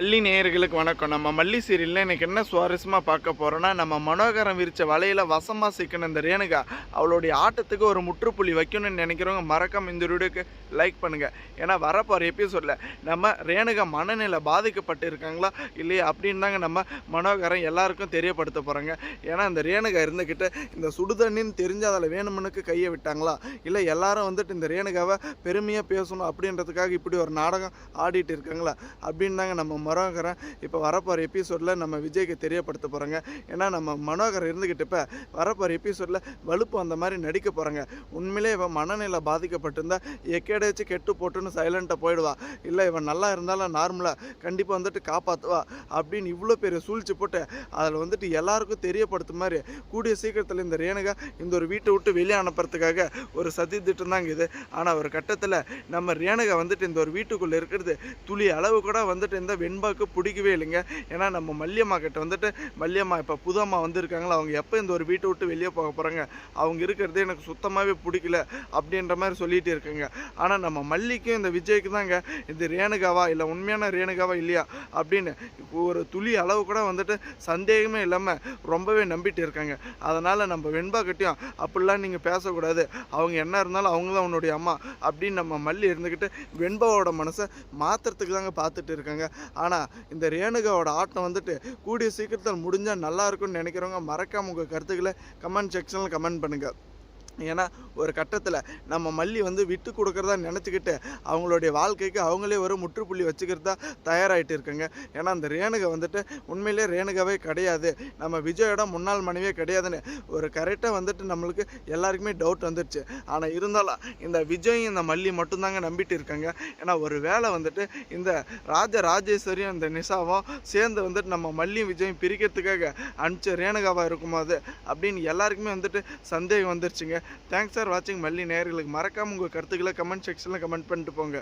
மல்லி நேயர்களுக்கு வணக்கம். நம்ம மல்லி சீரியலில் இன்னைக்கு என்ன சுவாரஸ்யமாக பார்க்க போகிறோன்னா நம்ம மனோகரம் விரித்த வலையில் வசமாக சிக்கின இந்த ரேணுகா அவளுடைய ஆட்டத்துக்கு ஒரு முற்றுப்புள்ளி வைக்கணும்னு நினைக்கிறவங்க மறக்காம இந்த வீடியோக்கு லைக் பண்ணுங்கள் ஏன்னா வரப்போகிற எபிசோடில் நம்ம ரேணுகா மனநிலை பாதிக்கப்பட்டு இருக்காங்களா இல்லையா அப்படின்னு தாங்க நம்ம மனோகரம் எல்லாருக்கும் தெரியப்படுத்த போகிறாங்க ஏன்னா இந்த ரேணுகா இருந்துக்கிட்டு இந்த சுடுதண்ணின்னு தெரிஞ்சு அதில் வேணுமனுக்கு கையை விட்டாங்களா? இல்லை எல்லாரும் வந்துட்டு இந்த ரேணுகாவை பெருமையாக பேசணும் அப்படின்றதுக்காக இப்படி ஒரு நாடகம் ஆடிட்டு இருக்காங்களா? அப்படின்னு தாங்க நம்ம மனோகரன் இப்போ வரப்போகிற எபிசோடில் நம்ம விஜய்க்கு தெரியப்படுத்த போகிறாங்க ஏன்னா நம்ம மனோகர் இருந்துக்கிட்டு இப்போ வரப்போகிற எபிசோடில் வலுப்பு அந்த மாதிரி நடிக்க போகிறாங்க உண்மையிலே இவன் மனநிலை பாதிக்கப்பட்டிருந்தா எக்கேடாச்சும் கெட்டு போட்டுன்னு சைலண்ட்டாக போயிடுவா. இல்லை இவன் நல்லா இருந்தாலும் நார்மலாக கண்டிப்பாக வந்துட்டு காப்பாற்றுவா அப்படின்னு இவ்வளோ பெரிய சூழ்ச்சி போட்டு அதில் வந்துட்டு எல்லாருக்கும் தெரியப்படுத்த மாதிரி கூடிய சீக்கிரத்தில் இந்த ரேணுகா இந்த ஒரு வீட்டை விட்டு வெளியே அனுப்புறதுக்காக ஒரு சதி திட்டம் தாங்க இது. ஆனால் ஒரு கட்டத்தில் நம்ம ரேணுகா வந்துட்டு இந்த ஒரு வீட்டுக்குள்ளே இருக்கிறது துளி அளவு கூட வந்துட்டு இந்த அன்பாவுக்கு பிடிக்கவே இல்லைங்க. ஏன்னா நம்ம மல்லியம்மா கிட்ட வந்துட்டு மல்லியம்மா இப்போ புது அம்மா வந்திருக்காங்களா? அவங்க எப்போ இந்த ஒரு வீட்டை விட்டு வெளியே போக போகிறாங்க அவங்க இருக்கிறது எனக்கு சுத்தமாகவே பிடிக்கல அப்படின்ற மாதிரி சொல்லிகிட்டு இருக்குங்க. ஆனால் நம்ம மல்லிக்கும் இந்த விஜய்க்கு தாங்க இது ரேணுகாவா? இல்லை உண்மையான ரேணுகாவா இல்லையா? அப்படின்னு ஒரு துளி அளவு கூட வந்துட்டு சந்தேகமே இல்லாமல் ரொம்பவே நம்பிட்டு இருக்காங்க. அதனால் நம்ம வெண்பா கிட்டேயும் அப்படிலாம் நீங்கள் பேசக்கூடாது. அவங்க என்ன இருந்தாலும் அவங்க தான் உன்னுடைய அம்மா அப்படின்னு நம்ம மல்லி இருந்துக்கிட்டு வெண்பாவோட மனசை மாற்றுறதுக்கு தாங்க பார்த்துட்டு இருக்காங்க. ஆனால் இந்த ரேணுகாவோட ஆட்டம் வந்துட்டு கூடிய சீக்கிரத்தில் முடிஞ்சால் நல்லா இருக்கும்னு நினைக்கிறவங்க மறக்காம உங்கள் கருத்துக்களை கமெண்ட் செக்ஷனில் கமெண்ட் பண்ணுங்கள் ஏன்னா ஒரு கட்டத்தில் நம்ம மல்லி வந்து விட்டு கொடுக்குறதா நினச்சிக்கிட்டு அவங்களுடைய வாழ்க்கைக்கு அவங்களே ஒரு முற்றுப்புள்ளி வச்சுக்கிறதா தயாராகிட்டு இருக்காங்க. ஏன்னா அந்த ரேணுகை வந்துட்டு உண்மையிலே ரேணுகாவே கிடையாது. நம்ம விஜயோட முன்னாள் மனைவியே கிடையாதுன்னு ஒரு கரெக்டாக வந்துட்டு நம்மளுக்கு எல்லாருக்குமே டவுட் வந்துடுச்சு ஆனால் இருந்தாலும் இந்த விஜய் இந்த மல்லி மட்டும்தாங்க நம்பிட்டு இருக்காங்க. ஏன்னா ஒரு வேளை வந்துட்டு இந்த ராஜ ராஜேஸ்வரியும் இந்த நிஷாவும் சேர்ந்து வந்துட்டு நம்ம மல்லியும் விஜயும் பிரிக்கிறதுக்காக அனுப்பிச்ச ரேணுகாவாக இருக்குமா அது அப்படின்னு எல்லாருக்குமே வந்துட்டு சந்தேகம் வந்துருச்சுங்க. தேங்க்ஸ் சார் வாட்சிங் மல்லி நேர்களுக்கு மறக்காமல் உங்கள் கருத்துக்களை கமெண்ட் செக்ஷனில் கமெண்ட் பண்ணிட்டு போங்க.